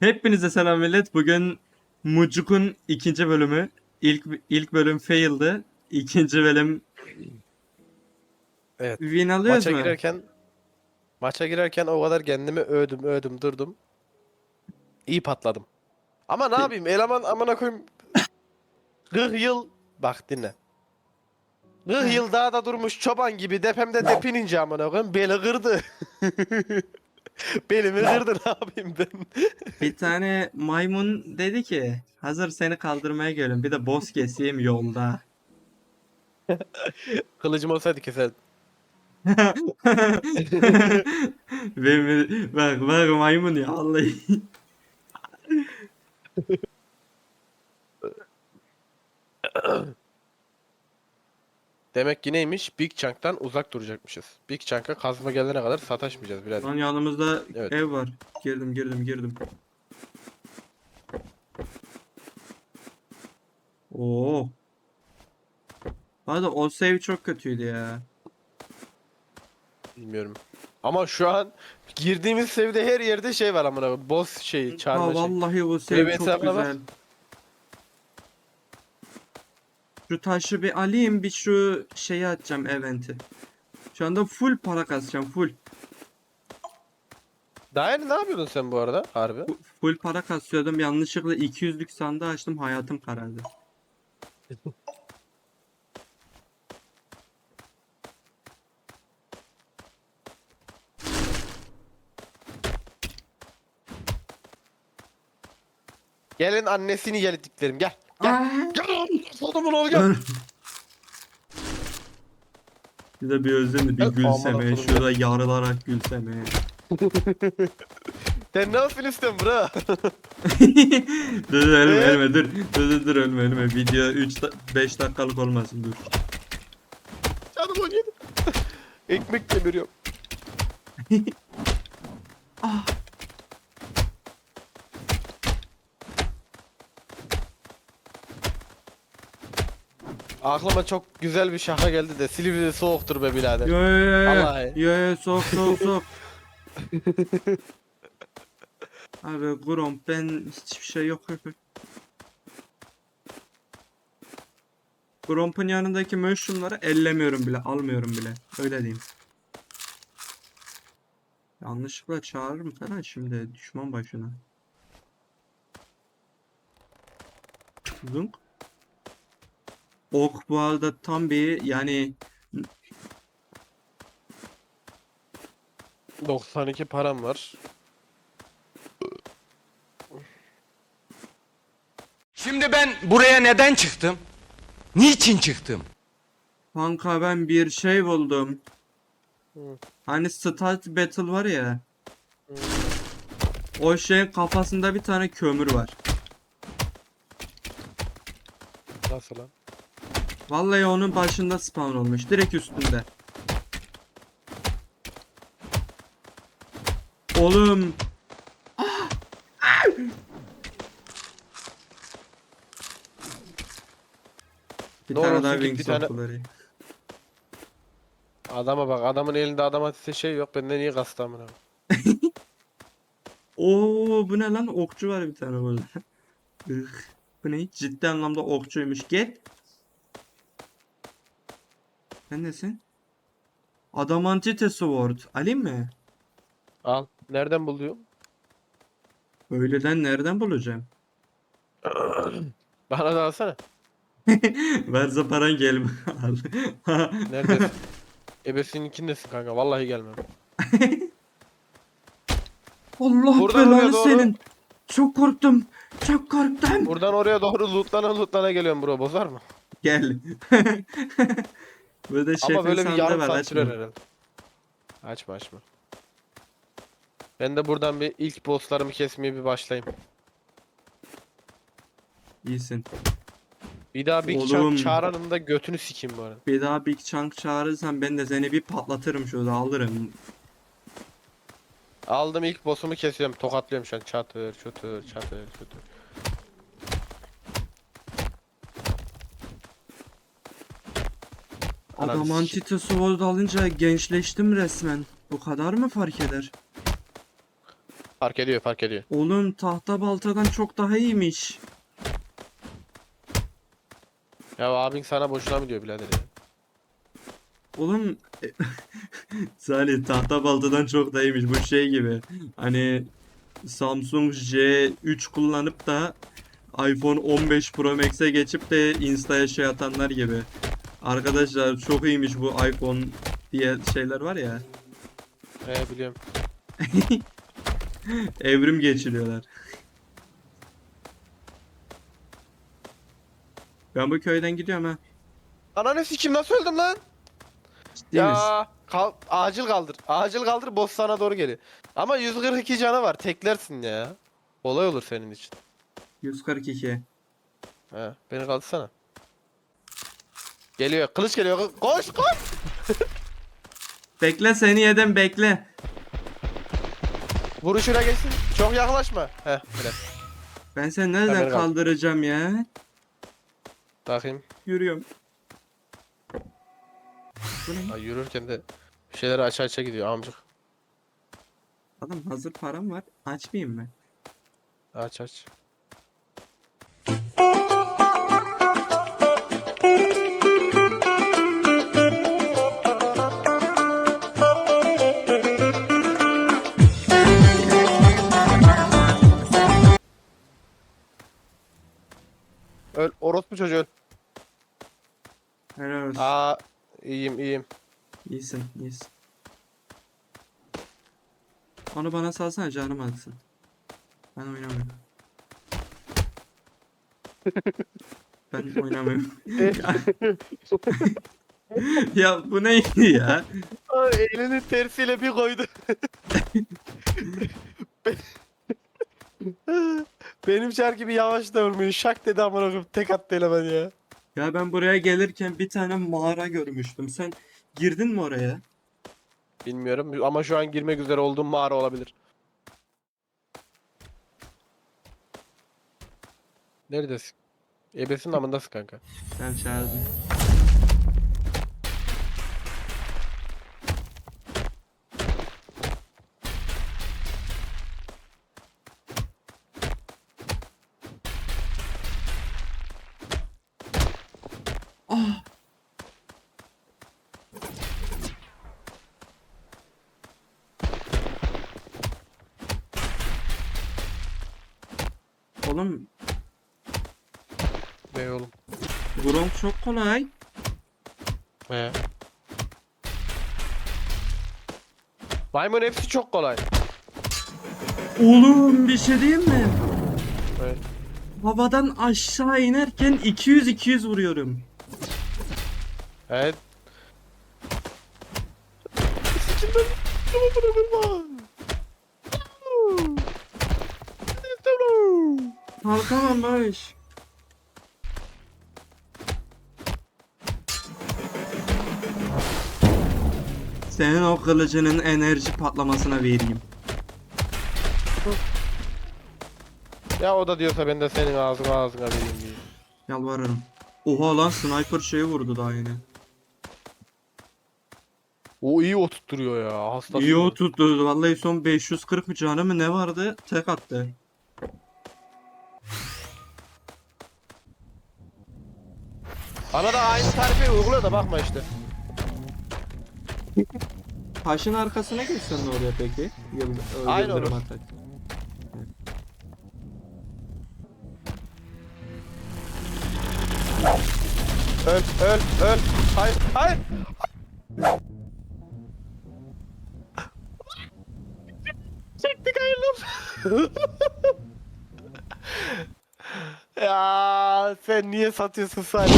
Hepinize selam millet. Bugün Mucuk'un ikinci bölümü. İlk ilk bölüm fail'dı. İkinci bölüm Evet. win alıyoruz Maça mu? girerken maça girerken o kadar kendimi övdüm övdüm durdum. İyi patladım. Ama ne yapayım eleman amına koyayım 40 yıl bak dinle. 40 yıl dağda durmuş çoban gibi depemde depinince amına koyayım beli kırdı. Belimi kırdı ne yapayım ben? Bir tane maymun dedi ki hazır seni kaldırmaya geliyorum. Bir de boss keseyim yolda. Kılıcım olsaydı keserdim. Benim, bak bak maymun ya vallahi. Demek ki neymiş? Big Chunk'tan uzak duracakmışız. Big Chunk'a kazma gelene kadar sataşmayacağız birader. Lan yanımızda Evet. ev var. Girdim girdim girdim. Oo. Hadi o save çok kötüydü ya. Bilmiyorum. Ama şu an girdiğimiz seviyede her yerde şey var amına koyayım. Boss şeyi, Ha çağırma şey. vallahi o save Evet, çok hesabına bak. güzel. Şu taşı bir alayım bir şu şeyi atacağım eventi. Şu anda full para kasacağım full. Daha yeni ne yapıyordun sen bu arada harbi? Fu- Full para kasıyordum yanlışlıkla 200'lük sandığı açtım hayatım karardı. Gelin annesini yelediklerim gel. Gel. Gel. Sodumun oğlu gel. Bir de bir özledim bir Evet, gülseme. Allah'ım. Şurada yarılarak gülseme. Sen ne yapıyorsun istiyorsun bro? dur dur ölme Evet. ölme dur. Dur dur dur ölme ölme. Video 3 5 dakikalık olmasın dur. Canım o yedi. Ekmek kemiriyorum. Aklıma çok güzel bir şaka geldi de Silivri'de soğuktur be birader. Yo yo yo yo. Vallahi. Yo yo soğuk soğuk soğuk. Abi Grom ben hiçbir şey yok yok. yok. Gromp'un yanındaki mushroom'ları ellemiyorum bile, almıyorum bile. Öyle diyeyim. Yanlışlıkla çağırırım falan şimdi düşman başına. Zunk. Ok bu arada tam bir yani 92 param var. Şimdi ben buraya neden çıktım? Niçin çıktım? Kanka ben bir şey buldum. Hı. Hani Start Battle var ya. O şeyin kafasında bir tane kömür var. Nasıl lan? Vallahi onun başında spawn olmuş. Direkt üstünde. Oğlum. Ah! Ah! Bir Ne tane daha wing bir tane-. Adama bak adamın elinde adam atise şey yok bende niye kastı amına. Oo bu ne lan? Okçu var bir tane burada. Ih, bu ne? Ciddi anlamda okçuymuş. Gel. Sen nesin? Adamantite Sword. Alayım mı? Al. Nereden buluyorum? Öyleden nereden bulacağım? Bana da alsana. Verze paran gelme. Al. Neredesin? Ebesininkindesin kanka. Vallahi gelmem. Allah Buradan oraya belanı doğru. senin. Çok korktum. Çok korktum. Buradan oraya doğru lootlana lootlana geliyorum bro. Bozar mı? Gel. Burada şefin Ama böyle bir sandığı yarım var saat açma. sürer herhalde. Açma açma. Ben de buradan bir ilk bosslarımı kesmeye bir başlayayım. İyisin. Bir daha Big Oğlum. Chunk çağıranın da götünü sikeyim bu arada. Bir daha Big Chunk çağırırsan ben de seni bir patlatırım şurada alırım. Aldım ilk boss'umu kesiyorum. Tokatlıyorum şu an. Çatır çatır çatır çatır. Sikeyim. Adamantite Sword alınca gençleştim resmen. Bu kadar mı fark eder? Fark ediyor fark ediyor. Oğlum tahta baltadan çok daha iyiymiş. Ya abin sana boşuna mı diyor birader ya? Oğlum Salih tahta baltadan çok da iyiymiş. Bu şey gibi. Hani Samsung J3 kullanıp da iPhone 15 Pro Max'e geçip de Insta'ya şey atanlar gibi. Arkadaşlar çok iyiymiş bu iPhone diye şeyler var ya. He biliyorum. Evrim geçiriyorlar. Ben bu köyden gidiyorum ha. Ananı sikim nasıl öldüm lan? Ya kal acil kaldır. Acil kaldır boss sana doğru geliyor. Ama 142 canı var. Teklersin ya. Olay olur senin için. 142. He beni kaldırsana. Geliyor. Kılıç geliyor. Koş koş. Bekle seni yedim bekle. Vuruşuna geçsin. Çok yaklaşma. He öyle. Ben seni nereden Kamera kaldı. kaldıracağım ya? Bakayım. Yürüyorum. Bu ne? Ay, yürürken de bir şeyleri aça aça gidiyor amcık. Adam hazır param var. Açmayayım mı? Aç aç. Öl orospu çocuğu öl. Helal olsun. Aa iyiyim iyiyim. İyisin, iyisin. Onu bana salsana canım atsın. Ben oynamıyorum. ben oynamıyorum. ya bu neydi ya? Ay, elini tersiyle bir koydu. Benim şarkı gibi yavaş da vurmuyor. Şak dedi amına koyayım. Tek attı eleman ya. Ya ben buraya gelirken bir tane mağara görmüştüm. Sen girdin mi oraya? Bilmiyorum ama şu an girmek üzere olduğum mağara olabilir. Neredesin? Ebesin amındasın kanka. Ben çağırdım. Oğlum Ne oğlum? Gronk çok kolay. He. Maymun hepsi çok kolay. Oğlum bir şey diyeyim mi? Evet. Havadan aşağı inerken 200-200 vuruyorum. Evet. Sikimden tamam Kalkamam Barış. Senin o kılıcının enerji patlamasına vereyim. Ya o da diyorsa ben de senin ağzına ağzına vereyim diye. Yalvarırım. Oha lan sniper şeyi vurdu daha yine. O iyi oturtturuyor ya. Hastası. İyi o tuttu. Vallahi son 540 mı canı mı ne vardı? Tek attı. Bana da aynı tarifi uygula da bakma işte. Taşın arkasına geçsen ne oluyor peki? Yıl, Aynı yıldırım olur. atak. Öl öl öl. Hayır hayır. Çektik hayırlı. ya sen niye satıyorsun sadece?